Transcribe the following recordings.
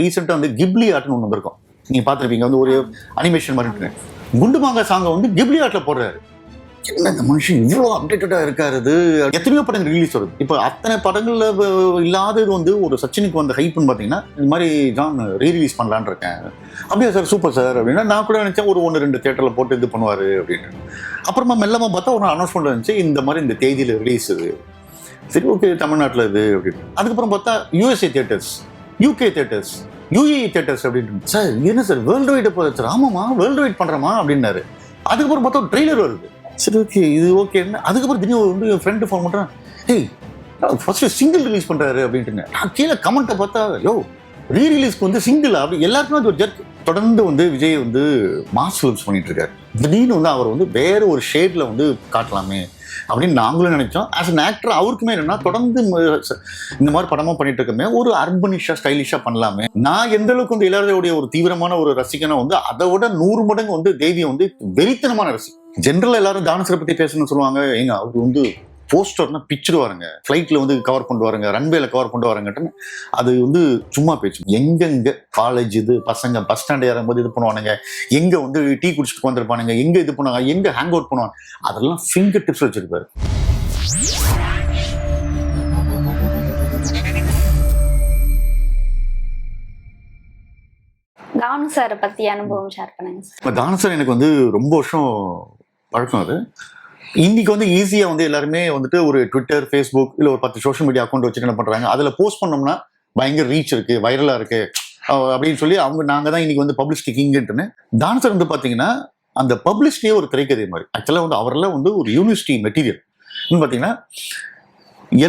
ரீசெண்டாக வந்து கிப்லி ஆர்ட்னு ஒன்று இருக்கும் நீங்கள் பார்த்துருப்பீங்க வந்து ஒரு அனிமேஷன் மாதிரி குண்டுமாங்க சாங்கை வந்து கிப்லி ஆர்ட்டில் போடுறாரு. என்ன இந்த மனுஷன் இவ்வளோ அப்டேட்டடாக இருக்காரு எத்தனையோ படங்கள் ரிலீஸ் வருது. இப்போ அத்தனை படங்களில் இல்லாதது வந்து ஒரு சச்சினுக்கு வந்த ஹைப்னு பார்த்தீங்கன்னா இந்த மாதிரி ஜான் ரீ ரிலீஸ் பண்ணலான்னு இருக்கேன். அப்படியா சார் சூப்பர் சார் அப்படின்னா நான் கூட நினச்சேன் ஒரு ஒன்று ரெண்டு தேட்டரில் போட்டு இது பண்ணுவார் அப்படின்னு. அப்புறமா மெல்லமாக பார்த்தா ஒரு அனௌன்ஸ்மெண்ட் இருந்துச்சு இந்த மாதிரி இந்த தேதியில் ரிலீஸ் இது சரி ஓகே தமிழ்நாட்டில் இது அப்படின்னு. அதுக்கப்புறம் பார்த்தா USA theatres UK theatres UAE theatres அப்படின்னு சார் என்ன சார் வேர்ல்டு வைடு போகுது சார். ஆமாம்மா வேர்ல்டு வைட் பண்ணுறமா அப்படின்னாரு. அதுக்கப்புறம் பார்த்தா ஒரு ட்ரெய்லர் வருது. சரி ஓகே இது ஓகே அதுக்கப்புறம் திடீர்னு வந்து என் ஃப்ரெண்டு ஃபோன் பண்ணுறான் ஏய் ஃபர்ஸ்ட் சிங்கிள் ரிலீஸ் பண்ணுறாரு அப்படின்ட்டு நான் கீழே கமெண்ட்டை பார்த்தா யோ ரீ ரிலீஸ்க்கு வந்து சிங்கிள் அப்படி எல்லாருக்குமே அது ஒரு ஜெர்க் தொடர்ந்து வந்து விஜய் வந்து மாஸ் ஃபிலிம்ஸ் பண்ணிட்டு இருக்காரு. திடீர்னு வந்து அவர் வந்து வேற ஒரு ஷேட்ல வந்து காட்டலாமே அப்படின்னு நாங்களும் நினைச்சோம். ஆஸ் அன் ஆக்டர் அவருக்குமே என்னன்னா தொடர்ந்து இந்த மாதிரி படமா பண்ணிட்டு இருக்கமே. ஒரு அர்பனிஷா ஸ்டைலிஷா பண்ணலாமே. நான் எந்த அளவுக்கு வந்து இளையராஜாவுடைய ஒரு தீவிரமான ஒரு ரசிகனா வந்து அதை விட நூறு மடங்கு வந்து தேவியை வந்து வெறித்தனமான ரசி. ஜென்ரல் எல்லாரும் தானசரை பத்தி பேசணும்னு சொல்லுவாங்க. ஏங்க அவர் வந்து போஸ்டர்னா பிச்சிடுவாருங்க. ஃப்ளைட்ல வந்து கவர் கொண்டு வாருங்க ரன்வேல கவர் கொண்டு வாருங்கட்டுன்னு அது வந்து சும்மா பேச்சு எங்கெங்க காலேஜ் இது பசங்க பஸ் ஸ்டாண்ட் ஏறும்போது இது பண்ணுவானுங்க எங்க வந்து டீ குடிச்சிட்டு வந்திருப்பானுங்க எங்க இது பண்ணுவாங்க எங்க ஹேங் அவுட் பண்ணுவாங்க அதெல்லாம் ஃபிங்கர் டிப்ஸ் வச்சிருப்பாரு. தானு சாரை பத்தி அனுபவம் ஷேர் பண்ணுங்க சார் இப்போ தானசர் எனக்கு வந்து ரொம்ப வருஷம் பழக்கம் அது. இன்னைக்கு வந்து ஈஸியாக வந்து எல்லாருமே வந்துட்டு ஒரு ட்விட்டர் ஃபேஸ்புக் இல்லை ஒரு பத்து சோஷியல் மீடியா அக்கௌண்ட் வச்சுட்டு என்ன பண்ணுறாங்க அதில் போஸ்ட் பண்ணோம்னா பயங்கர ரீச் இருக்கு வைரலாக இருக்கு. அப்படின்னு சொல்லி அவங்க நாங்கள் தான் இன்னைக்கு வந்து பப்ளிசிட்டி கிங்குன்ட்டுன்னு தானசர் வந்து பார்த்தீங்கன்னா அந்த பப்ளிசிட்டியே ஒரு திரைக்கதை மாதிரி. ஆக்சுவலாக வந்து அவரெல்லாம் வந்து ஒரு யூனிவர்சிட்டி மெட்டீரியல் இன்னும் பார்த்தீங்கன்னா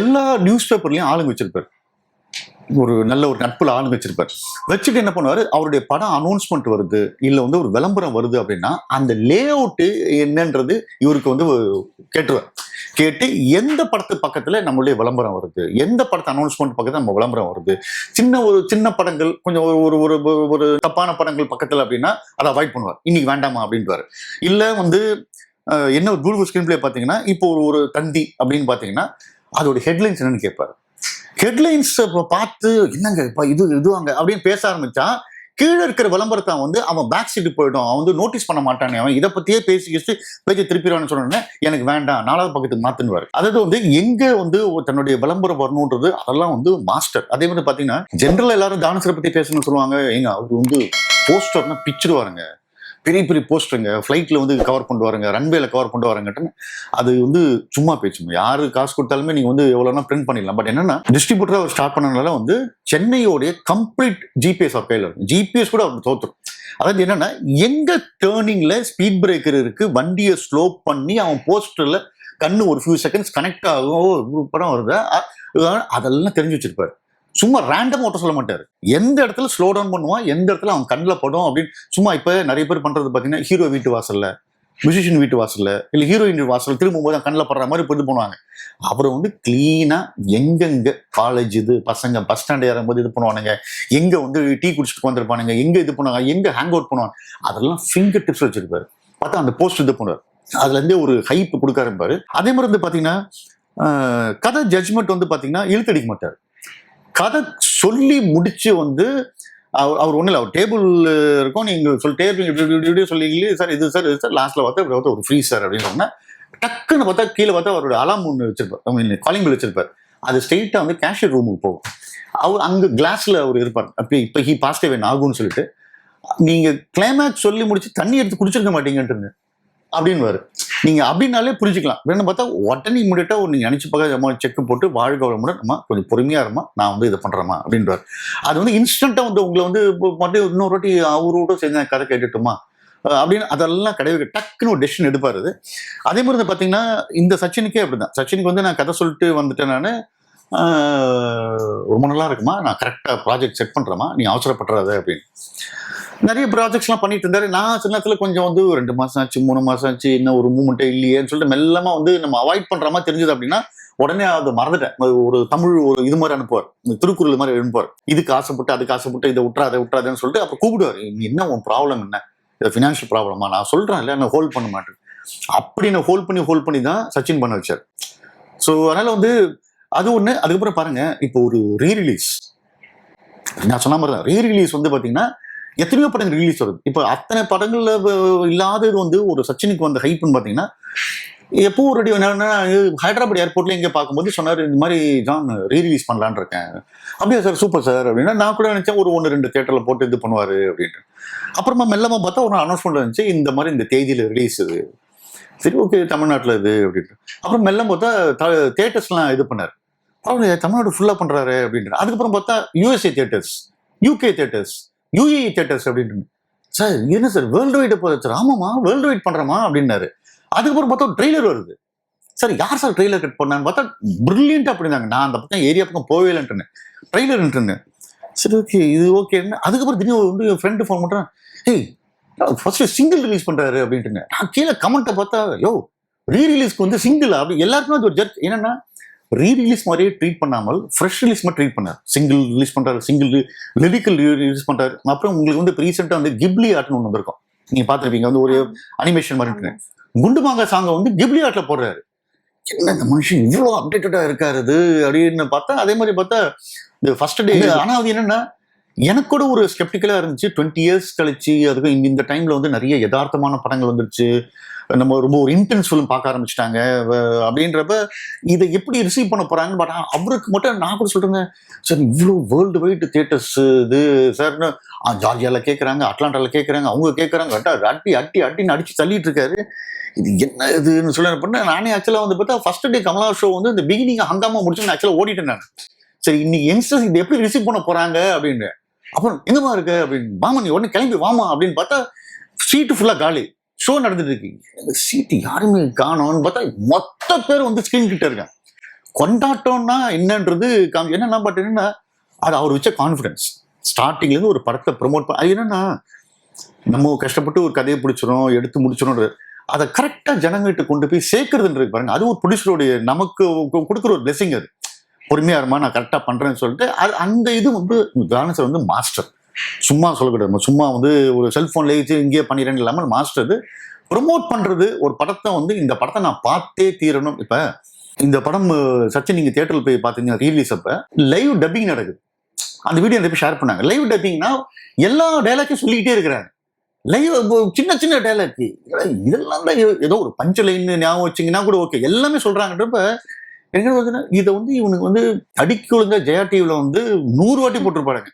எல்லா நியூஸ் பேப்பர்லையும் ஆளுங்க வச்சிருப்பாரு. ஒரு நல்ல ஒரு நட்புல ஆளுங்க வச்சிருப்பார். வச்சுட்டு என்ன பண்ணுவாரு? அவருடைய படம் அனௌன்ஸ்மெண்ட் வருது இல்ல வந்து ஒரு விளம்பரம் வருது அப்படின்னா அந்த லே அவுட்டு என்னன்றது இவருக்கு வந்து கேட்டுருவார். கேட்டு எந்த படத்து பக்கத்துல நம்மளுடைய விளம்பரம் வருது? எந்த படத்து அனௌன்ஸ்மெண்ட் பக்கத்துல நம்ம விளம்பரம் வருது? சின்ன ஒரு சின்ன படங்கள் கொஞ்சம் ஒரு ஒரு ஒரு ஒரு- தப்பான படங்கள் பக்கத்துல அப்படின்னா அதை அவாய்ட் பண்ணுவார். இன்னைக்கு வேண்டாமா அப்படின்ட்டு இல்ல வந்து என்ன ஒரு கூகுள் ஸ்கிரீன் பிளே பாத்தீங்கன்னா இப்போ ஒரு ஒரு தந்தி அப்படின்னு பாத்தீங்கன்னா அதோட ஹெட்லைன்ஸ் என்னன்னு கேட்பாரு ஹெட்லைன்ஸ் பார்த்து என்னங்க இப்போ இது இதுவாங்க? அப்படின்னு பேச ஆரம்பிச்சா கீழே இருக்கிற விளம்பரத்தை வந்து அவன் பேக் சீட்டு போயிடும். அவன் வந்து நோட்டீஸ் பண்ண மாட்டானே. அவன் இதை பத்தியே பேசி பேசி பேச்சு திருப்பிடுவான்னு சொன்னோன்னே எனக்கு வேண்டாம். நாலாவது பக்கத்துக்கு மாத்துனுவாரு அதாவது வந்து எங்க வந்து தன்னுடைய விளம்பரம் வரணுன்றது அதெல்லாம் வந்து மாஸ்டர் அதே மாதிரி பாத்தீங்கன்னா ஜென்ரல் எல்லாரும் தானசரை பத்தி பேசணும்னு சொல்லுவாங்க. ஏங்க அவர் வந்து போஸ்டர்னா பிச்சிடுவாருங்க. பெரிய பெரிய போஸ்டருங்க. ஃப்ளைட்டில் வந்து கவர் கொண்டு வரங்க. ரன்வேல கவர் கொண்டு வரங்கட்டுன்னு. அது வந்து சும்மா பேச்சுங்க யாரு காசு கொடுத்தாலுமே நீங்கள் வந்து எவ்வளோனா பிரிண்ட் பண்ணிடலாம். பட் என்னன்னா டிஸ்ட்ரிபியூட்டராக அவர் ஸ்டார்ட் பண்ணனால வந்து சென்னையோடைய கம்ப்ளீட் ஜிபிஎஸ் அவர் கையில் இருக்கு ஜிபிஎஸ் கூட அவர் தோத்துரும். அதாவது என்னன்னா எங்க டேர்னிங்ல ஸ்பீட் பிரேக்கர் இருக்கு வண்டியை ஸ்லோ பண்ணி அவன் போஸ்டர்ல கண்ணு ஒரு ஃபியூ செகண்ட்ஸ் கனெக்ட் ஆகும் ஒரு படம் வருது. அதெல்லாம் தெரிஞ்சு வச்சிருப்பாரு. சும்மா ரேண்டம் ஓட்ட சொல்ல மாட்டாரு. எந்த இடத்துல ஸ்லோ டவுன் பண்ணுவான் எந்த இடத்துல அவன் கண்ணில் படும் அப்படின்னு சும்மா இப்போ நிறைய பேர் பண்றது பார்த்தீங்கன்னா ஹீரோ வீட்டு வாசல்ல மியூசிஷியன் வீட்டு வாசல்ல இல்லை ஹீரோயின் வாசலில் திரும்பும் போது கண்ணில் படுற மாதிரி இப்ப போனாங்க பண்ணுவாங்க. அப்புறம் வந்து க்ளீனாக எங்கெங்க காலேஜ் இது பசங்க பஸ் ஸ்டாண்ட் ஏறும்போது இது பண்ணுவானுங்க எங்கே வந்து டீ குடிச்சிட்டு வந்திருப்பானுங்க எங்கே இது பண்ணுவாங்க எங்கே ஹேங் அவுட் பண்ணுவாங்க அதெல்லாம் ஃபிங்கர் டிப்ஸ் வச்சிருப்பாரு. பார்த்தா அந்த போஸ்ட் இது பண்ணுவார். அதுலேருந்தே ஒரு ஹைப் கொடுக்க அதே மாதிரி வந்து பார்த்தீங்கன்னா கதை ஜட்ஜ்மெண்ட் வந்து பார்த்தீங்கன்னா இழுத்தடிக்க மாட்டார். கதை சொல்லி முடிச்சு வந்து அவர் அவர் ஒன்றும் இல்லை அவர் டேபிள் இருக்கும் நீங்கள் சொல்லிட்டே இருப்பீங்க இப்படி சொல்லிங்களே சார் இது சார் இது சார் லாஸ்ட்டில் பார்த்தா இப்படி பார்த்தா ஒரு ஃப்ரீ சார் அப்படின்னு சொன்னால் டக்குன்னு பார்த்தா கீழே பார்த்தா அவரோட அலாம் ஒன்று வச்சிருப்பார். காலிங் பில் வச்சிருப்பார். அது ஸ்ட்ரெயிட்டாக வந்து கேஷியர் ரூமுக்கு போகும். அவர் அங்கே கிளாஸில் அவர் இருப்பார். அப்படி இப்போ ஹி பாஸ்ட் அவே ஆகும்னு சொல்லிட்டு. நீங்கள் கிளைமேக்ஸ் சொல்லி முடிச்சு தண்ணி எடுத்து குடிச்சிருக்க மாட்டீங்கன்ட்டு அப்படின்னு நீங்க அப்படின்னாலே புரிஞ்சுக்கலாம். வேணும் பார்த்தா உடனே இம்மிடியா ஒரு நீங்க நினைச்சு பார்க்க செக் போட்டு வாழ்க வளமுடன் நம்ம கொஞ்சம் பொறுமையா இருமா நான் வந்து இதை பண்றேமா அப்படின்றார். அது வந்து இன்ஸ்டண்ட்டாக வந்து உங்களை வந்து மட்டும் மறுபடியும் இன்னொரு வாட்டி அவரோட சேர்ந்து நான் கதை கேட்டுட்டுமா? அப்படின்னு அதெல்லாம் கிடையாது. டக்குன்னு ஒரு டெசிஷன் எடுப்பாரு அது. அதே மாதிரி வந்து பார்த்தீங்கன்னா இந்த சச்சினுக்கே அப்படிதான். சச்சினுக்கு வந்து நான் கதை சொல்லிட்டு வந்துட்டேன் நான். ரொம்ப நல்லா இருக்குமா? நான் கரெக்டாக ப்ராஜெக்ட் செட் பண்றேமா நீ அவசரப்படுறாத அப்படின்னு. நிறைய ப்ராஜெக்ட்ஸ்லாம் பண்ணிட்டு இருந்தாரு. நான் சின்னத்தில் நேரத்தில் கொஞ்சம் வந்து ரெண்டு மாதம் ஆச்சு மூணு மாதம் ஆச்சு இன்னும் ஒரு மூமெண்ட்டே இல்லையேன்னு சொல்லிட்டு மெல்லமாக வந்து நம்ம அவாய்ட் பண்ணுறமா மாதிரி தெரிஞ்சது அப்படின்னா உடனே அதை மறந்துட்டேன். ஒரு தமிழ் ஒரு இது மாதிரி அனுப்புவார். இந்த திருக்குறள் மாதிரி அனுப்புவார் இதுக்கு ஆசைப்பட்டு அதுக்கு ஆசைப்பட்டு இதை விட்றாத விட்டுறாதன்னு சொல்லிட்டு அப்போ கூப்பிடுவார். நீ என்ன உன் ப்ராப்ளம் என்ன? இது ஃபினான்ஷியல் ப்ராப்ளமா நான் சொல்கிறேன் இல்லை நான் ஹோல்ட் பண்ண மாட்டேன். அப்படி நான் ஹோல்ட் பண்ணி ஹோல்ட் பண்ணி தான் சச்சின் பண்ண வச்சார். ஸோ அதனால் வந்து அது ஒன்று அதுக்கப்புறம் பாருங்க இப்போ ஒரு ரீ ரிலீஸ் நான் சொன்ன மாதிரி தான் ரீ ரிலீஸ் வந்து பார்த்தீங்கன்னா எத்தனையோ படங்கள் ரிலீஸ் வருது. இப்போ அத்தனை படங்கள்ல இல்லாதது வந்து ஒரு சச்சினுக்கு வந்த ஹைப்னு பார்த்தீங்கன்னா எப்போ ஒரு ஹைதராபாத் ஏர்போர்ட்ல இங்கே பார்க்கும்போது சொன்னார் இந்த மாதிரி ஜான் ரீ ரிலீஸ் பண்ணலான்னு இருக்கேன். அப்படியா சார் சூப்பர் சார். அப்படின்னா நான் கூட நினைச்சேன் ஒரு ஒன்று ரெண்டு தேட்டரில் போட்டு இது பண்ணுவார் அப்படின்ட்டு. அப்புறமா மெல்லமாக பார்த்தா ஒரு அனௌன்ஸ்மெண்ட் இருந்துச்சு இந்த மாதிரி இந்த தேதியில் ரிலீஸ் இது. சரி ஓகே தமிழ்நாட்டில் இது அப்படின்ட்டு. அப்புறம் மெல்ல பார்த்தா தேட்டர்ஸ்லாம் இது பண்ணார். அவர் தமிழ்நாடு ஃபுல்லாக பண்றாரு அப்படின்ட்டு அதுக்கப்புறம் பார்த்தா USA theatres UK theatres UAE theatres அப்படின்ட்டு சார் என்ன சார் வேர்ல்டு வைடு போகுது. சார் ஆமாமா வேர்ல்டு வைட் பண்றோமா அப்படின்னாரு. அதுக்கப்புறம் பார்த்தா ட்ரெய்லர் வருது. சார் யார் சார் ட்ரெய்லர் கட் பண்ணான்னு பார்த்தா பிரில்லியண்டா அப்படின்னாங்க நான் அந்த பக்கம் ஏரியா பக்கம் போகவே இல்லைன்ட்டுன்னு. ட்ரெய்லர்ன்ட்டுன்னு சரி ஓகே இது ஓகேன்னு அதுக்கப்புறம் திடீர்னு வந்து என் ஃப்ரெண்டு ஃபோன் பண்ணுறேன் ஏய் ஃபர்ஸ்ட் சிங்கிள் ரிலீஸ் பண்றாரு அப்படின்ட்டுங்க நான் கீழே கமெண்ட்டை பார்த்தா யோ ரீ ரிலீஸ்க்கு வந்து சிங்கிள் அப்படி எல்லாருக்குமே அது ஒரு ஜர்க் என்னன்னா ரீ ரிலீஸ் மாதிரியே ட்ரீட் பண்ணாமல் ஃப்ரெஷ் ரிலீஸ் மாதிரி ட்ரீட் பண்ணார். சிங்கிள் ரிலீஸ் பண்றாரு சிங்கிள் லிரிக்கல் ரிலீஸ் பண்றாரு. அப்புறம் உங்களுக்கு வந்து ரீசெண்டாக வந்து கிப்லி ஆர்ட்னு ஒன்று வந்திருக்கும். நீங்க பார்த்துருப்பீங்க வந்து ஒரு அனிமேஷன் மாதிரி இருக்குங்க குண்டு மாங்கா சாங்கை வந்து கிப்லி ஆர்ட்ல போடுறாரு. என்ன இந்த மனுஷன் இவ்வளோ அப்டேட்டடா இருக்காரு அப்படின்னு பார்த்தா அதே மாதிரி பார்த்தா இந்த ஃபர்ஸ்ட் டே ஆனா அது என்னன்னா எனக்கு கூட ஒரு ஸ்கெப்டிக்கலாக இருந்துச்சு. டுவெண்ட்டி இயர்ஸ் கழிச்சு அதுக்கு இந்த- இந்த டைமில் வந்து நிறைய யதார்த்தமான படங்கள் வந்துருச்சு. நம்ம ரொம்ப ஒரு இன்டென்ஸ் ஃபிலிம் பார்க்க ஆரம்பிச்சிட்டாங்க. அப்படின்றப்ப இதை எப்படி ரிசீவ் பண்ண போகிறாங்க பட் அவருக்கு மட்டும் நான் கூட சொல்றேன் சார் இவ்வளோ வேர்ல்டு வைடு தியேட்டர்ஸ் இது சார்னு ஜார்ஜியாவில் கேட்குறாங்க அட்லாண்டாவில் கேட்குறாங்க அவங்க கேட்குறாங்க அட்டி அட்டி அட்டின்னு அடித்து தள்ளிட்டு இருக்காரு. இது என்ன இதுன்னு சொல்லி பண்ண நானே ஆக்சுவலாக வந்து பார்த்தா ஃபர்ஸ்ட் டே கமலா ஷோ வந்து இந்த பிகினிங் ஹங்காமா முடிச்சு நான் ஆக்சுவலாக ஓடிட்டேன் நான். சரி இன்னைக்கு யங்ஸ்டர்ஸ் இது எப்படி ரிசீவ் பண்ண போகிறாங்க அப்படின்னு. அப்புறம் எங்கம்மா இருக்கு? அப்படின்னு வாமா நீ உடனே கிளம்பி வாமா அப்படின்னு பார்த்தா சீட்டு ஃபுல்லாக காலி. ஷோ நடந்துட்டு இருக்கு. சீட்டு யாருமே காணோம்னு பார்த்தா மொத்த பேர் வந்து ஸ்கிரீன் கிட்ட இருக்காங்க. கொண்டாட்டம்னா என்னன்றது காமி என்னன்னா பட் என்னன்னா அது அவர் வச்ச கான்ஃபிடன்ஸ் ஸ்டார்டிங்லேருந்து ஒரு படத்தை ப்ரொமோட் பண்ண அது என்னன்னா நம்ம கஷ்டப்பட்டு ஒரு கதையை பிடிச்சிரும் எடுத்து முடிச்சிடும் அதை கரெக்டாக ஜனங்கிட்ட கொண்டு போய் சேர்க்கறதுன்றது பாருங்க. அது ஒரு ப்ரொடியூசருடைய நமக்கு கொடுக்குற ஒரு பிளெஸிங் அது. பொறுமையா இருமா நான் கரெக்டா பண்றேன்னு சொல்லிட்டு அது அந்த இது வந்து தானசர் வந்து மாஸ்டர் சும்மா சொல்லக்கூடாது சும்மா வந்து ஒரு செல்போன்ல ஏச்சு இங்கேயே பண்ணிடுறேன்னு இல்லாமல் மாஸ்டர் இது. ப்ரொமோட் பண்றது ஒரு படத்தை வந்து இந்த படத்தை நான் பார்த்தே தீரணும். இப்ப இந்த படம் சச்சின் நீங்க தியேட்டர்ல போய் பார்த்தீங்கன்னா ரீலீஸ் அப்ப லைவ் டப்பிங் நடக்குது. அந்த வீடியோ நிறைய ஷேர் பண்ணாங்க. லைவ் டப்பிங்னா எல்லா டைலாக்கையும் சொல்லிக்கிட்டே இருக்கிறாங்க. லைவ் சின்ன சின்ன டைலாக் இதெல்லாம் தான் ஏதோ- ஏதோ ஒரு பஞ்ச லைன் ஞாபகம் வச்சிங்கன்னா கூட ஓகே எல்லாமே சொல்றாங்கன்றப்ப என்ன இதை வந்து இவனுக்கு வந்து அடிக்க ஜெயா டிவில வந்து நூறு வாட்டி போட்டிருப்பாருங்க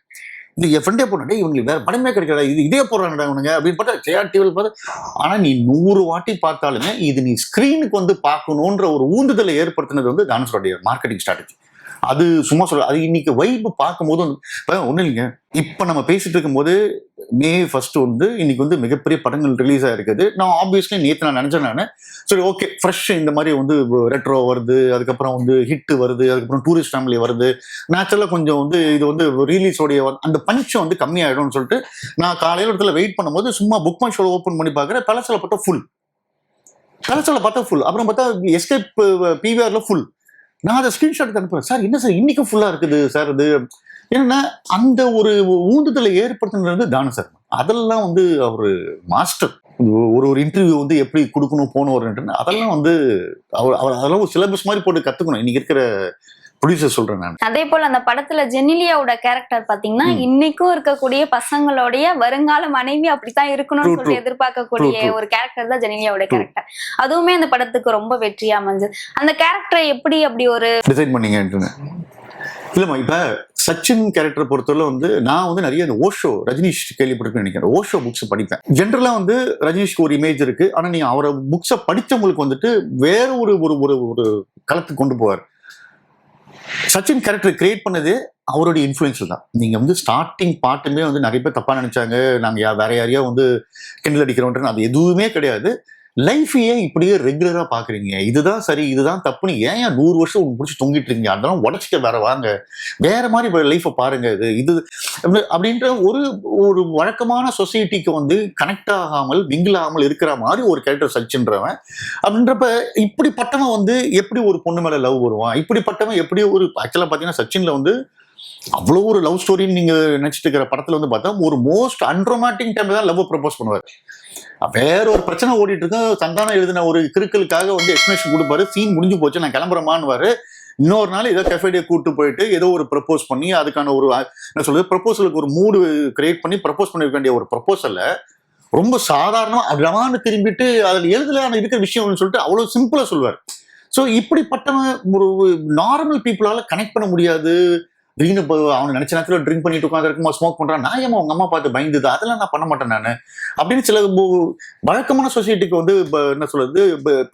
இந்த என் ஃப்ரெண்டே போட்டே இவங்களுக்கு வேற படமே கிடைக்காது இது இதே போடுறாங்கடா இவனுங்க அப்படின்னு பார்த்தா ஜெயா டிவியில் பார்த்து ஆனா நீ நூறு வாட்டி பார்த்தாலுமே இது நீ ஸ்கிரீனுக்கு வந்து பார்க்கணுன்ற ஒரு ஊந்துதலை ஏற்படுத்தினது வந்து தானசருடைய மார்க்கெட்டிங் ஸ்ட்ராட்டஜி அது சும்மா சொல்ல அது இன்னைக்கு வைப் பார்க்கும்போது வந்து ஒன்றும் இல்லைங்க. இப்போ நம்ம பேசிட்டு இருக்கும்போது மே ஃபர்ஸ்ட் வந்து இன்னைக்கு வந்து மிகப்பெரிய படங்கள் ரிலீஸ் ஆயிருக்குது. நான் ஆப்வியஸ்லி நேற்று நான் நினைச்சேன் நான் சரி ஓகே ஃப்ரெஷ் இந்த மாதிரி வந்து ரெட்ரோ வருது அதுக்கப்புறம் வந்து ஹிட் வருது அதுக்கப்புறம் டூரிஸ்ட் ஃபேமிலி வருது. நேச்சுரலாக கொஞ்சம் வந்து இது வந்து ரிலீஸோடைய அந்த பஞ்சம் வந்து கம்மியாயிடும்னு சொல்லிட்டு நான் காலையில் இடத்துல வெயிட் பண்ணும்போது சும்மா புக் மை ஷோ ஓப்பன் பண்ணி பார்க்குறேன் பழசில் பார்த்தா ஃபுல் பழசில் பார்த்தா ஃபுல் அப்புறம் பார்த்தா எஸ்கேப் பிவிஆர்ல ஃபுல் நான் அதை ஸ்கிரீன்ஷாட் அனுப்புறேன். சார் என்ன சார் இன்றைக்கும் ஃபுல்லாக இருக்குது சார் இது? என்னன்னா அந்த ஒரு ஊந்துதலை ஏற்படுத்தினது தான சார். அதெல்லாம் வந்து அவர் மாஸ்டர் ஒரு ஒரு இன்டர்வியூ வந்து எப்படி கொடுக்கணும் போகணும் அதெல்லாம் வந்து அவர் அவர் அதெல்லாம் ஒரு சிலபஸ் மாதிரி போட்டு கற்றுக்கணும் இன்னைக்கு இருக்கிற ப்ரொடியூசர் சொல்றேன் நான் அதே போல அந்த படத்துல ஜெனிலியாவோட கேரக்டர் பாத்தீங்கன்னா. இன்னைக்கும் இருக்கக்கூடிய பசங்களுடைய வருங்கால மனைவி அப்படித்தான் இருக்கணும்னு சொல்லி. எதிர்பார்க்கக்கூடிய. ஒரு கேரக்டர் தான் ஜெனிலியாவோட. கேரக்டர் அதுவுமே அந்த படத்துக்கு ரொம்ப வெற்றியா அமைஞ்சது அந்த கேரக்டரை எப்படி அப்படி ஒரு டிசைன் பண்ணீங்கன்னு இல்லம்மா இப்ப சச்சின் கேரக்டர் பொறுத்தவரை வந்து நான் வந்து நிறைய இந்த ஓஷோ ரஜினிஷ் கேள்விப்பட்டிருக்கேன் நினைக்கிறேன் ஓஷோ புக்ஸ் படிப்பேன் ஜென்ரலா வந்து ரஜினிஷ்க்கு ஒரு இமேஜ் இருக்கு ஆனா நீங்க அவரை புக்ஸை படிச்சவங்களுக்கு வந்துட்டு வேற ஒரு ஒரு ஒரு ஒரு களத்துக்கு கொண்டு போவார் சச்சின் கேரக்டர் கிரியேட் பண்ணது அவருடைய இன்ஃப்ளூயன்ஸ் தான். நீங்க வந்து ஸ்டார்டிங் பாட்டுமே வந்து நிறைய பேர் தப்பா நினைச்சாங்க. நாங்க வேற யாரையோ வந்து கிண்டல் அடிக்கிறோன்றது அது எதுவுமே கிடையாது. லைஃப் ஏன் இப்படியே ரெகுலரா பாக்குறீங்க? இதுதான் சரி இதுதான் தப்புன்னு ஏன் ஏன் நூறு வருஷம் உங்களுக்கு பிடிச்சி தொங்கிட்டு இருக்கீங்க? அதெல்லாம் உடச்சிக்க வேற வாங்க. வேற மாதிரி லைஃப்பை பாருங்க. இது இது அப்படின்ற ஒரு ஒரு வழக்கமான சொசைட்டிக்கு வந்து கனெக்ட் ஆகாமல் மிங்கிள் ஆகாமல் இருக்கிற மாதிரி ஒரு கேரக்டர் சச்சின்றவன். அப்படின்றப்ப இப்படிப்பட்டவன் வந்து எப்படி ஒரு பொண்ணு மேல லவ் வருவான்? இப்படிப்பட்டவன் எப்படி ஒரு ஆக்சுவலா பாத்தீங்கன்னா சச்சின்ல வந்து அவ்வளோ ஒரு லவ் ஸ்டோரின்னு நீங்க நினைச்சிட்டு இருக்கிற படத்துல வந்து பார்த்தா ஒரு மோஸ்ட் அன்ரொமாட்டிக் டைம்ல தான் லவ் ப்ரப்போஸ் பண்ணுவார். வேற ஒரு பிரச்சனை ஓடிட்டு இருக்கோம் சந்தானம் எழுதின ஒரு கிறுக்கலுக்காக வந்து எக்ஸ்பிளேஷன் கொடுப்பாரு. சீன் முடிஞ்சு போச்சு நான் கிளம்புறமான்னு இன்னொரு நாள் ஏதோ கெஃபேடியா கூட்டு போயிட்டு ஏதோ ஒரு ப்ரப்போஸ் பண்ணி அதுக்கான ஒரு என்ன சொல்றது ப்ரப்போசலுக்கு ஒரு மூடு கிரியேட் பண்ணி ப்ரப்போஸ் பண்ணிருக்க வேண்டிய ஒரு ப்ரப்போசல்ல ரொம்ப சாதாரணமா ரவான்னு திரும்பிட்டு அதில் எழுதலான இருக்கிற விஷயம்னு சொல்லிட்டு அவ்வளோ சிம்பிளா சொல்லுவார். ஸோ இப்படிப்பட்ட ஒரு நார்மல் பீப்புளால கனெக்ட் பண்ண முடியாது. திடீர்னு இப்போ நினைச்ச நேரத்தில் ட்ரிங்க் பண்ணிட்டு உட்காந்துருக்குமா ஸ்மோக் பண்ணுறான் நான் ஏமா அவங்க அம்மா பார்த்து பயந்துது? அதெல்லாம் நான் பண்ண மாட்டேன் நான். அப்படின்னு சில வழக்கமான சொசைட்டிக்கு வந்து இப்போ என்ன சொல்றது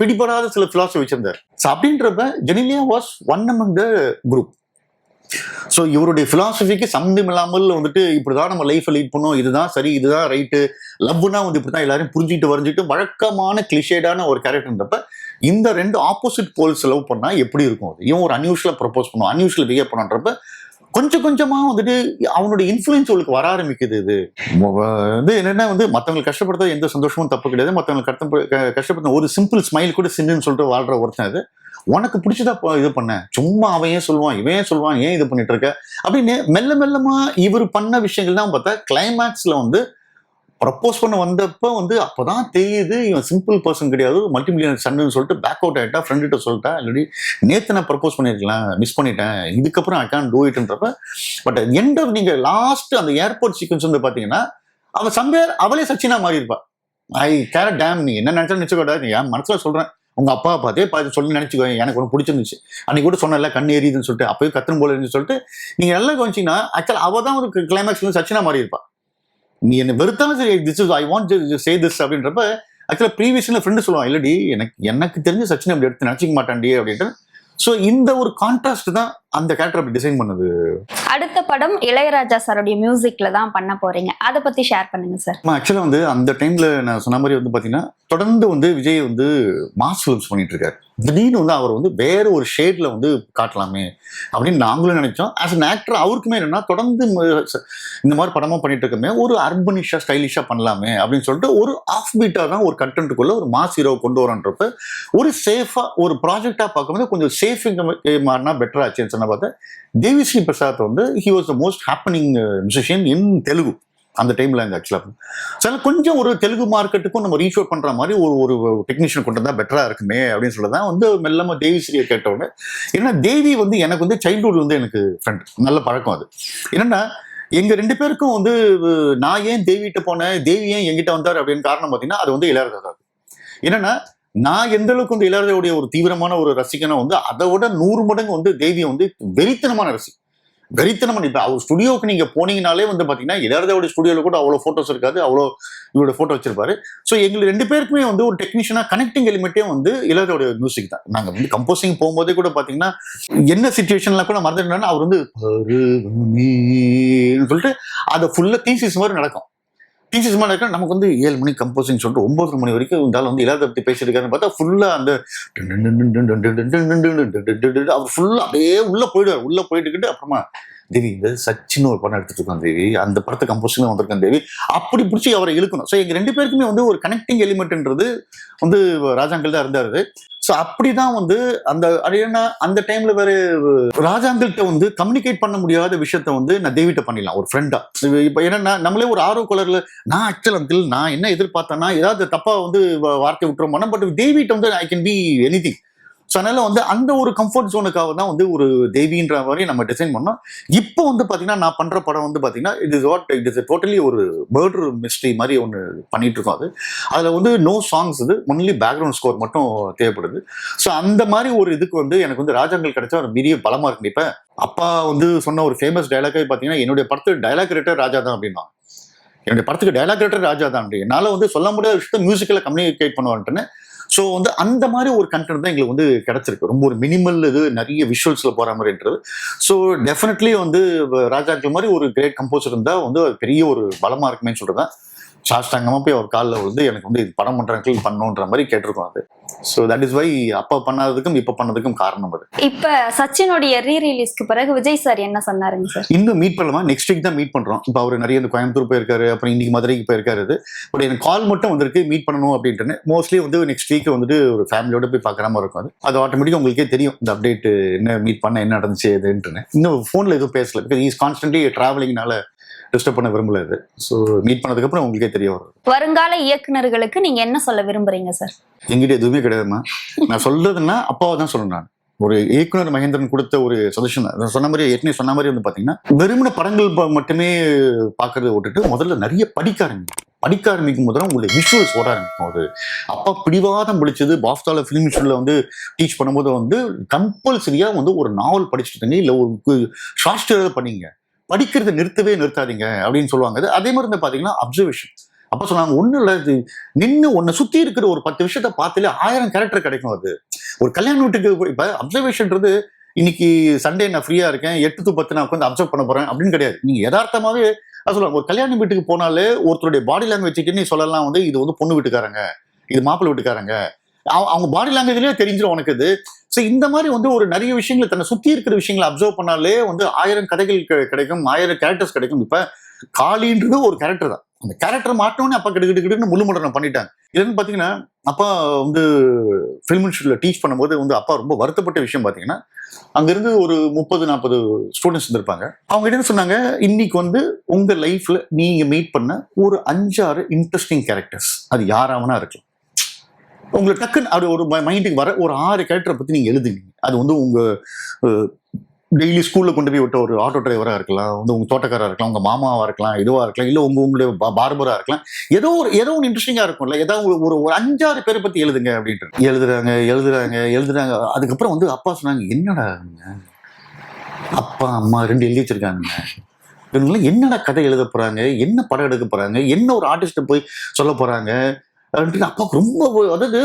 பிடிபடாத சில பிலாசபி வச்சிருந்தார். ஸோ அப்படின்றப்ப Genelia was one among the group so இவருடைய ஃபிலாசபிக்கு சம்மந்தம் இல்லாமல் வந்துட்டு இப்படிதான் நம்ம லைஃப்பை லீட் பண்ணோம். இதுதான் சரி இதுதான் ரைட்டு லவ்னா வந்து இப்படி தான் எல்லாரும் புரிஞ்சுட்டு வரைஞ்சிட்டு வழக்கமான கிளிஷேடான ஒரு கேரக்டர்ன்றப்ப இந்த ரெண்டு ஆப்போசிட் போல்ஸ் லவ் பண்ணா எப்படி இருக்கும் அது? இவன் ஒரு அன்யூஷுவலாக ப்ரப்போஸ் பண்ணுவோம் அன்யூஷுவல் பிஹேவ் பண்ணுறப்ப கொஞ்சம் கொஞ்சமா வந்துட்டு அவனுடைய இன்ஃப்ளூயன்ஸ் அவளுக்கு வர ஆரம்பிக்குது இது. வந்து என்னன்னா வந்து மத்தவங்களுக்கு கஷ்டப்படுறது எந்த சந்தோஷமும் தப்பு கிடையாது. மத்தவங்களுக்கு கஷ்டம் கஷ்டப்படுத்த ஒரு சிம்பிள் ஸ்மைல் கூட சின்னுன்னு சொல்லிட்டு வாழ்ற ஒருத்தன் அது. உனக்கு பிடிச்சதா இது பண்ண. சும்மா அவன் ஏன் சொல்லுவான் இவன் ஏன் சொல்லுவான் ஏன் இது பண்ணிட்டு இருக்க? அப்படின்னு மெல்ல மெல்லமா இவர் பண்ண விஷயங்கள் தான் பார்த்தா கிளைமேக்ஸ்ல வந்து ப்ரப்போஸ் பண்ண வந்தப்ப வந்து அப்போதான் தெரியுது இவன் சிம்பிள் பர்சன் கிடையாது மல்டி மில்லியன் சன்னு சொல்லிட்டு பேக் அவுட் ஆகிட்டா ஃப்ரெண்ட்கிட்ட சொல்லிட்டா இல்லாட்டி நேற்று நான் ப்ரப்போஸ் பண்ணியிருக்கலாம் மிஸ் பண்ணிட்டேன் இதுக்கப்புறம் ஐ கேன் டூ இட்ன்றப்ப பட் எண்ட் ஆஃப் நீங்கள் லாஸ்ட் அந்த ஏர்போர்ட் சீக்வன்ஸ் வந்து பார்த்தீங்கன்னா அவள் சம்பேர் அவளே சச்சினா மாறி இருப்பா. ஐ கேர டேம் நீ என்ன நினைச்சா நினைச்சுக்கூடாது என் மனசில் சொல்கிறேன் உங்க அப்பா பார்த்தே பார்த்து சொல்லி நினைச்சுக்கோ எனக்கு ஒன்று பிடிச்சிருந்துச்சு. அன்னைக்கு கூட சொன்னல கண் எரியுதுன்னு சொல்லிட்டு அப்பயும் கத்தன் போல இருந்துச்சு சொல்லிட்டு நீங்க நல்லா கவனிச்சிங்கன்னா ஆக்சுவல் அவள் தான் ஒரு கிளைமேக்ஸ்ல சச்சினா மாறி இருப்பா. நீ என்ன வெறுத்தாலும் சரி this is I want say this அப்படின்றப்ப ஆக்சுவலா ப்ரீவியஸ்ல ஃப்ரெண்டு சொல்லுவான் இல்லடி எனக்கு எனக்கு தெரிஞ்ச சச்சின் அப்படி எடுத்து நினைச்சிக்க மாட்டான்டி அப்படின்ட்டு. ஸோ இந்த ஒரு கான்ட்ராஸ்ட் தான் அந்த கேரக்டர் அப்படி டிசைன் பண்ணுது. அடுத்த படம் இளையராஜா சாருடைய மியூசிக்ல தான் பண்ண போறீங்க. அதை பத்தி ஷேர் பண்ணுங்க சார் ஆக்சுவலா வந்து அந்த டைம்ல நான் சொன்ன மாதிரி வந்து பாத்தீங்கன்னா தொடர்ந்து வந்து விஜய் வந்து மாஸ் ஃபிலிம்ஸ் பண்ணிட்டு இருக்காரு. திடீர்னு வந்து அவர் வந்து வேற ஒரு ஷேட்ல வந்து காட்டலாமே அப்படின்னு நாங்களும் நினைச்சோம். ஆஸ் அன் ஆக்டர் அவருக்குமே என்னன்னா தொடர்ந்து இந்த மாதிரி படமா பண்ணிட்டு இருக்கமே ஒரு அர்பனிஷா ஸ்டைலிஷா பண்ணலாமே அப்படின்னு சொல்லிட்டு ஒரு ஆஃப் பீட்டா தான் ஒரு கண்டென்ட்டுக்குள்ள ஒரு மாஸ் ஹீரோ கொண்டு வரன்றப்ப ஒரு சேஃபா ஒரு ப்ராஜெக்டா பார்க்கும்போது கொஞ்சம் சேஃபிங் மாறினா பெட்டர் ஆச்சுன்னு சொன்ன பார்த்தா தேவிஸ்ரீ பிரசாத் வந்து he was the most happening musician in Telugu. அந்த டைம்ல இந்த ஆக்சுவலாக சில கொஞ்சம் ஒரு தெலுங்கு மார்க்கெட்டுக்கும் நம்ம ரீச் அவுட் பண்ற மாதிரி ஒரு ஒரு டெக்னீஷியன் கொண்டு வந்தா பெட்டரா இருக்குமே அப்படின்னு சொல்லி தான் வந்து தேவி ஸ்ரீயை கேட்டவுடனே ஏன்னா தேவி வந்து எனக்கு வந்து சைல்டுஹுட் வந்து எனக்கு ஃப்ரெண்ட் நல்ல பழக்கம் அது. என்னன்னா எங்க ரெண்டு பேருக்கும் வந்து நான் ஏன் தேவிகிட்ட போனேன் தேவி ஏன் எங்கிட்ட வந்தார் அப்படின்னு காரணம் பார்த்தீங்கன்னா அது வந்து இளையராஜா என்னன்னா நான் எந்த அளவுக்கு வந்து இளையராஜாவுடைய ஒரு தீவிரமான ஒரு ரசிகனை வந்து அதை விட நூறு மடங்கு வந்து தேவியை வந்து வெறித்தனமான ரசிகன். வெறித்தனமான இப்போ அவர் ஸ்டுடியோக்கு நீங்கள் போனீங்கனாலே வந்து பார்த்தீங்கன்னா இளையராஜாவுடைய ஸ்டுடியோவில் கூட அவ்வளோ ஃபோட்டோஸ் இருக்காது. அவ்வளோ இவரோட ஃபோட்டோ வச்சிருப்பாரு. ஸோ எங்களுக்கு ரெண்டு பேருக்குமே வந்து ஒரு டெக்னீஷியனாக கனெக்டிங் எலிமெண்ட்டே வந்து இளையராஜாவுடைய மியூசிக் தான். நாங்கள் வந்து கம்போசிங் போகும்போதே கூட பார்த்தீங்கன்னா என்ன சுச்சுவேஷன்லாம் கூட மறந்துட்டோம்னா அவர் வந்து சொல்லிட்டு அதை ஃபுல்லாக தீசிஸ் மாதிரி நடக்கும். தீசிஸ் மாதிரி நமக்கு வந்து ஏழு மணி கம்போசிங் சொல்லிட்டு ஒன்பது மணி வரைக்கும் இருந்தாலும் வந்து இளையராஜா பத்தி பேசியிருக்காருன்னு பார்த்தா ஃபுல்லாக அந்த அவர் அப்படியே உள்ளே போயிடுவார் உள்ளே போயிட்டுக்கிட்டு அப்புறமா தேவி இந்த சச்சின்னு ஒரு படம் எடுத்துட்டு இருக்கோம் தேவி அந்த படத்தை கம்போசிங் வந்திருக்கோம் தேவி அப்படி பிடிச்சி அவரை இழுக்கணும் ஸோ எங்கள் ரெண்டு பேருக்குமே வந்து ஒரு கனெக்டிங் எலிமெண்ட்ன்றது வந்து ராஜாங்கள் தான் இருந்தார் ஸோ அப்படிதான் வந்து அந்த அது என்ன அந்த டைம்ல வேற ராஜாங்கள்கிட்ட வந்து கம்யூனிகேட் பண்ண முடியாத விஷயத்த வந்து நான் தேவிட்ட பண்ணிடலாம் ஒரு ஃப்ரெண்டா இப்போ என்னன்னா நம்மளே ஒரு ஆர்வ கலர்ல நான் ஆக்சுவல் அங்கிள் நான் என்ன எதிர்பார்த்தேன்னா ஏதாவது தப்பா வந்து வ- வார்த்தை விட்டுருமோனா பட் தேவிட்ட வந்து I can be anything so அதனால வந்து அந்த ஒரு கம்ஃபர்ட் ஜோனுக்காக தான் வந்து ஒரு தேவின்ற மாதிரி நம்ம டிசைன் பண்ணோம். இப்போ வந்து பார்த்தீங்கன்னா நான் பண்ணுற படம் வந்து பார்த்தீங்கன்னா it is what it is totally ஒரு மர்டர் மிஸ்ட்ரி மாதிரி ஒன்று பண்ணிட்டு இருக்கோம் அது. அதில் வந்து நோ சாங்ஸ் இது ஒன்லி பேக்ரவுண்ட் ஸ்கோர் மட்டும் தேவைப்படுது. ஸோ அந்த மாதிரி ஒரு இதுக்கு வந்து எனக்கு வந்து ராஜாங்கள் கிடைச்சா ஒரு பெரிய பலமாக இருக்கு. இப்போ அப்பா வந்து சொன்ன ஒரு ஃபேமஸ் டைலாக்கே பார்த்தீங்கன்னா என்னுடைய படத்துக்கு டைலாக் ரைட்டர் ராஜா தான் அப்படின்னா. என்னுடைய படத்துக்கு டைலாக் ரைட்டர் ராஜா தான் அப்படி. என்னால வந்து சொல்ல முடியாத விஷயத்த மியூசிக்கில் கம்யூனிகேட் பண்ணுவான்ட்டுன்னு ஸோ வந்து அந்த மாதிரி ஒரு கண்டென்ட் தான் எங்களுக்கு வந்து கிடைச்சிருக்கு. ரொம்ப ஒரு மினிமல் இது நிறைய விஷுவல்ஸ்ல போற மாதிரின்றது. ஸோ டெஃபினெட்லி வந்து ராஜாக்கள் மாதிரி ஒரு கிரேட் கம்போசர் இருந்தா வந்து பெரிய ஒரு பலமா இருக்குமேன்னு சொல்கிறேன் சாஷ்டாங்கமா போய் அவர் காலில் வந்து எனக்கு வந்து இது படம் பண்றாங்க பண்ணணுன்ற மாதிரி கேட்டிருக்கோம் அது. ஸோ தட் இஸ் வை அப்பா பண்ணாததுக்கும் இப்ப பண்ணதுக்கும் காரணம் அது. இப்ப சச்சினுடைய ரீ ரிலீஸ்க்கு பிறகு விஜய் சார் என்ன சொன்னாருங்க சார் இன்னும் மீட் பண்ணலாமா? நெக்ஸ்ட் வீக் தான் மீட் பண்றோம். இப்போ அவர் நிறைய இந்த கோயம்புத்தூர் போயிருக்காரு அப்புறம் இன்னைக்கு மதுரைக்கு போயிருக்காரு பட் எனக்கு கால் மட்டும் வந்திருக்கு மீட் பண்ணணும் அப்படின்ட்டு மோஸ்ட்லி வந்து நெக்ஸ்ட் வீக் வந்துட்டு ஒரு ஃபேமிலியோட போய் பார்க்குற மாதிரி இருக்கும் அது. அது ஆட்டோமேட்டிக்காக உங்களுக்கே தெரியும் இந்த அப்டேட் என்ன மீட் பண்ண என்ன நடந்துச்சு இதுன்ட்டுன்னு இன்னும் ஃபோனில் எதுவும் பேசல பிகாஸ் இஸ் கான்ஸ்டன்ட்லி டிராவலிங்னால டிஸ்டர்ப் பண்ண விரும்பல இது. ஸோ மீட் பண்ணதுக்கப்புறம் உங்களுக்கே தெரிய வரும். வருங்கால இயக்குனர்களுக்கு நீங்க என்ன சொல்ல விரும்புறீங்க சார் எங்கிட்ட எதுவுமே கிடையாதுமா நான் சொல்றதுன்னா அப்பாவை தான் சொல்லணும் நான். ஒரு இயக்குனர் மகேந்திரன் கொடுத்த ஒரு சஜஷன் சொன்ன மாதிரி ஏற்கனவே சொன்ன மாதிரி வந்து பாத்தீங்கன்னா வெறுமன படங்கள் மட்டுமே பார்க்கறத விட்டுட்டு முதல்ல நிறைய படிக்க ஆரம்பிக்கும் படிக்க ஆரம்பிக்கும் முதல்ல உங்களுடைய விஷுவல்ஸ் ஓட ஆரம்பிக்கும் அது அப்பா பிடிவாதம் பிடிச்சது பாஃப்தால ஃபிலிம் இன்ஸ்டியூட்ல வந்து டீச் பண்ணும்போது வந்து கம்பல்சரியா வந்து ஒரு நாவல் படிச்சுட்டுங்க இல்ல ஒரு ஷார்ட் பண்ணீங்க. படிக்கிறத நிறுத்தவே நிறுத்தாதீங்க அப்படின்னு சொல்லுவாங்க. அது அதே மாதிரி வந்து பாத்தீங்கன்னா அப்சர்வேஷன் அப்ப சொன்னாங்க ஒன்றும் இல்லை இது நின்னு உன்னை சுத்தி இருக்கிற ஒரு பத்து விஷயத்த பார்த்தாலே ஆயிரம் கேரக்டர் கிடைக்கும் அது. ஒரு கல்யாண வீட்டுக்கு இப்போ அப்சர்வேஷன்றது அப்சர்வேஷன்ன்றது இன்னைக்கு சண்டே நான் ஃப்ரீயா இருக்கேன் எட்டு டு பத்து நான் உட்காந்து அப்சர்வ் பண்ண போறேன் அப்படின்னு கிடையாது. நீங்க யதார்த்தமாகவே அது சொல்லுவாங்க ஒரு கல்யாண வீட்டுக்கு போனாலே ஒருத்தருடைய பாடி லாங்குவேஜ் நீ சொல்லலாம் வந்து இது வந்து பொண்ணு வீட்டுக்காரங்க இது மாப்பிள்ளை வீட்டுக்காரங்க. அவ- அவங்க பாடி லாங்குவேஜ்லேயே தெரிஞ்சிடும் உனக்கு இது. ஸோ இந்த மாதிரி வந்து ஒரு நிறைய விஷயங்களை தன்னை சுற்றி இருக்கிற விஷயங்களை அப்சர்வ் பண்ணாலே வந்து ஆயிரம் கதைகள் கிடைக்கும் ஆயிரம் கேரக்டர்ஸ் கிடைக்கும். இப்போ காளின்றது ஒரு கேரக்டர் தான். அந்த கேரக்டர் மாட்டோன்னு அப்பா கிட்ட கிட்டுன்னு முழு மண்டலம் பண்ணிட்டாங்க. இதுன்னு பார்த்தீங்கன்னா அப்பா வந்து ஃபிலிம் இன்ஸ்டியூட்ல டீச் பண்ணும்போது வந்து அப்பா ரொம்ப வருத்தப்பட்ட விஷயம் பார்த்தீங்கன்னா அங்கேருந்து ஒரு முப்பது நாற்பது ஸ்டூடெண்ட்ஸ் இருந்திருப்பாங்க. அவங்க என்ன சொன்னாங்க? இன்னைக்கு வந்து உங்கள் லைஃப்பில் நீங்கள் மீட் பண்ண ஒரு அஞ்சாறு இன்ட்ரெஸ்டிங் கேரக்டர்ஸ் அது யாராவனா இருக்கலாம். உங்களுக்கு டக்குன்னு அது ஒரு மைண்டுக்கு வர ஒரு ஆறு கேரக்டரை பத்தி நீங்க எழுதுங்க அது வந்து உங்க டெய்லி ஸ்கூல்ல கொண்டு போய் விட்ட ஒரு ஆட்டோ டிரைவரா இருக்கலாம் வந்து உங்க தோட்டக்காரா இருக்கலாம் உங்க மாமாவா இருக்கலாம் இதுவா இருக்கலாம் இல்ல உங்க உங்களுடைய பார்பரா இருக்கலாம். ஏதோ ஒரு ஏதோ ஒன்று இன்ட்ரெஸ்டிங்கா இருக்கும்ல. ஏதாவது ஒரு- ஒரு ஒரு அஞ்சாறு பேரை பத்தி எழுதுங்க அப்படின்ட்டு எழுதுறாங்க எழுதுறாங்க எழுதுறாங்க. அதுக்கப்புறம் வந்து அப்பா சொன்னாங்க என்னடா அப்பா அம்மா ரெண்டு எழுதி வச்சிருக்காங்க இவங்களாம் என்னடா கதை எழுத போறாங்க? என்ன படம் எடுக்க போறாங்க? என்ன ஒரு ஆர்டிஸ்ட போய் சொல்ல போறாங்க? அப்படின்ட்டு அப்பாவுக்கு ரொம்ப அதாவது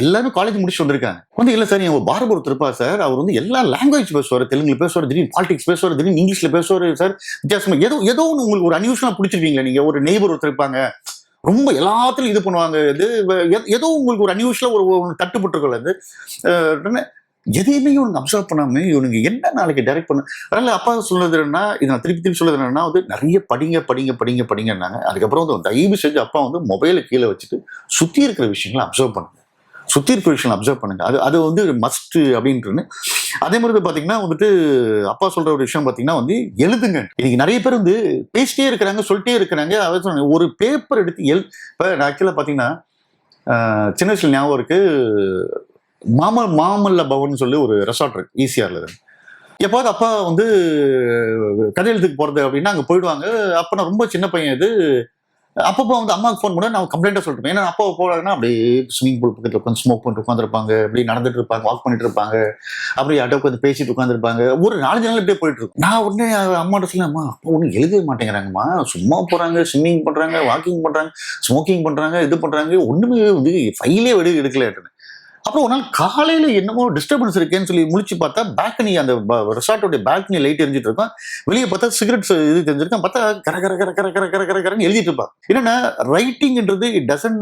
எல்லாமே காலேஜ் முடிச்சு வந்திருக்காங்க. வந்து இல்லை சார் என் பார்பர் ஒருத்தர் இருப்பா சார். அவர் வந்து எல்லா லாங்குவேஜ் பேசுவார். தெலுங்குல பேசுவார் திடீர்னு பாலிடிக்ஸ் பேசுவார் திடீர்னு இங்கிலீஷ்ல பேசுவார் சார். வித்தியாசமா ஏதோ ஏதோ ஒன்று உங்களுக்கு ஒரு அன்யூஷனலா பிடிச்சிருக்கீங்களா நீங்க. ஒரு நெய்பர் ஒருத்தர் இருப்பாங்க. ரொம்ப எல்லாத்துலையும் இது பண்ணுவாங்க. இது ஏதோ உங்களுக்கு ஒரு அன்யூஷலா ஒரு தட்டுப்பட்டுருக்கல அது. எதையுமே இவனுக்கு அப்சர்வ் பண்ணாம இவனுக்கு என்ன நாளைக்கு டைரக்ட் பண்ண? அதனால அப்பா சொல்றது என்னன்னா இது நான் திருப்பி திருப்பி சொல்றது என்னன்னா வந்து நிறைய படிங்க படிங்க படிங்க படிங்கன்னாங்க. அதுக்கப்புறம் வந்து தயவு செஞ்சு அப்பா வந்து மொபைலை கீழே வச்சுட்டு சுற்றி இருக்கிற விஷயங்களை அப்சர்வ் பண்ணுங்க. சுற்றி இருக்கிற விஷயங்களை அப்சர்வ் பண்ணுங்க. அது அது வந்து மஸ்ட் அப்படின்ட்டு அதே மாதிரி பார்த்தீங்கன்னா வந்துட்டு அப்பா சொல்ற ஒரு விஷயம் பார்த்தீங்கன்னா வந்து எழுதுங்க. இன்னைக்கு நிறைய பேர் வந்து பேசிட்டே இருக்கிறாங்க சொல்லிட்டே இருக்கிறாங்க. அதை சொன்னாங்க ஒரு பேப்பர் எடுத்து எழு இப்போ ஆக்சுவலாக பார்த்தீங்கன்னா சின்ன வயசுல ஞாபகம் இருக்குது மாம மாமல்ல பவன் சொல்லி ஒரு ரெசார்ட் இருக்கு ஈசிஆர்ல எப்போது அப்பா வந்து கதை எழுத்துக்கு போறது அப்படின்னா அங்க போயிடுவாங்க. அப்போ நான் ரொம்ப சின்ன பையன் இது. அப்பப்போ வந்து அம்மாவுக்கு ஃபோன் பண்ண நான் கம்ப்ளைண்டா சொல்லிட்டு ஏன்னா அப்பா போகிறாங்கன்னா அப்படியே ஸ்விமிங் பூல் பக்கத்தில் உட்காந்து ஸ்மோக் பண்ணிட்டு உட்காந்துருப்பாங்க அப்படி நடந்துட்டு இருப்பாங்க வாக் பண்ணிட்டு இருப்பாங்க. அப்படியே யார்ட்ட உட்காந்து பேசிட்டு உட்காந்துருப்பாங்க ஒரு நாலஞ்சு நாள் இப்படியே போயிட்டு இருக்கும். நான் உடனே அம்மாட்ட சொல்ல அம்மா அப்பா ஒன்றும் எழுதவே மாட்டேங்கிறாங்கம்மா. சும்மா போறாங்க ஸ்விம்மிங் பண்றாங்க வாக்கிங் பண்றாங்க ஸ்மோக்கிங் பண்றாங்க இது பண்றாங்க. ஒண்ணுமே வந்து ஃபைலே வெடி எடுக்கல அப்புறம் ஒரு நாள் காலையில என்னமோ டிஸ்டர்பன்ஸ் இருக்கேன்னு சொல்லி முழிச்சு பார்த்தா பால்கனி அந்த ரெசார்ட்டோட பால்கனி லைட் எரிஞ்சிட்டு இருக்கும் வெளியே பார்த்தா சிகரெட்ஸ் இது தெரிஞ்சிருக்கேன். பார்த்தா கர கர கர கர கர கர கர கரன்னு எழுதிட்டு இருப்பான். என்னன்னா ரைட்டிங்ன்றது it doesn't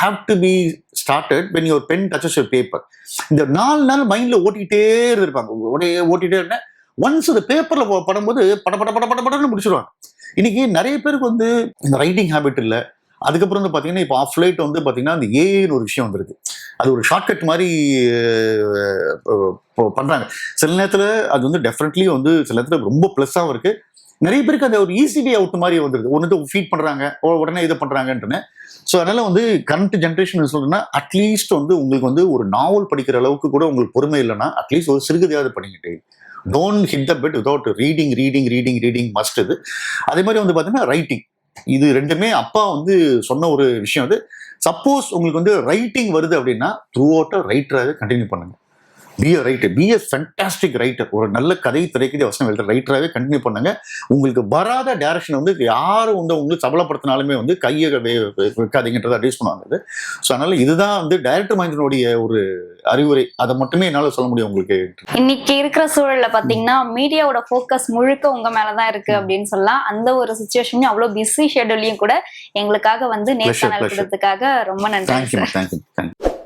have to be started when your pen touches your paper இந்த நாலு நாள் மைண்ட்ல ஓட்டிக்கிட்டே இருந்திருப்பாங்க. உடனே ஓட்டிகிட்டே இருந்தேன். ஒன்ஸ் அந்த பேப்பர்ல படும்போது பட பட பட பட படன்னு முடிச்சிருவாங்க. இன்னைக்கு நிறைய பேருக்கு வந்து இந்த ரைட்டிங் ஹேபிட் இல்லை. அதுக்கப்புறம் வந்து பார்த்தீங்கன்னா இப்போ ஆஃப் லைட் வந்து பார்த்தீங்கன்னா அந்த ஏன்னு ஒரு விஷயம் வந்திருக்கு. அது ஒரு ஷார்ட்கட் மாதிரி பண்ணுறாங்க சில நேரத்தில் அது வந்து டெஃபினெட்லி வந்து சில நேரத்தில் ரொம்ப ப்ளஸ்ஸாகவும் இருக்கு. நிறைய பேருக்கு அந்த ஒரு ஈஸி வே அவுட் மாதிரி வந்துருது. ஒன்று ஃபீட் பண்ணுறாங்க உடனே இது பண்றாங்கன்ட்டுன்னு ஸோ அதனால் வந்து கரண்ட் ஜென்ரேஷன் சொல்கிறேன்னா அட்லீஸ்ட் வந்து உங்களுக்கு வந்து ஒரு நாவல் படிக்கிற அளவுக்கு கூட உங்களுக்கு பொறுமை இல்லைன்னா அட்லீஸ்ட் ஒரு சிறுகதையாவது பண்ணிக்கிட்டு. Don't hit the bed without reading reading reading reading must இது. அதே மாதிரி வந்து பார்த்தீங்கன்னா ரைட்டிங் இது ரெண்டுமே அப்பா வந்து சொன்ன ஒரு விஷயம் அது. சப்போஸ் உங்களுக்கு வந்து ரைட்டிங் வருது அப்படின்னா த்ரூ அவுட்டை ரைட்டராக கண்டினியூ பண்ணுங்க. Be a writer be a fantastic writer ஒரு நல்ல கதை திரைக்கதை வசனம் எழுதுற ரைட்டராகவே கண்டினியூ பண்ணுங்க. உங்களுக்கு வராத டைரக்ஷன் வந்து யாரும் வந்து உங்களுக்கு சபலப்படுத்தினாலுமே வந்து கையை வைக்காதீங்கன்றதை அட்வைஸ் பண்ணுவாங்க ஸோ அதனால இதுதான் வந்து டைரக்டர் மைண்டினுடைய ஒரு அறிவுரை. அதை மட்டுமே என்னால் சொல்ல முடியும் உங்களுக்கு. இன்னைக்கு இருக்கிற சூழல்ல பாத்தீங்கன்னா மீடியாவோட ஃபோக்கஸ் முழுக்க உங்க மேலதான் இருக்கு அப்படின்னு சொல்லலாம். அந்த ஒரு சுச்சுவேஷன் அவ்வளவு பிஸி ஷெட்யூல்லையும் கூட எங்களுக்காக வந்து நேர்காணல். கொடுத்ததுக்காக ரொம்ப நன்றி. Thank you thank you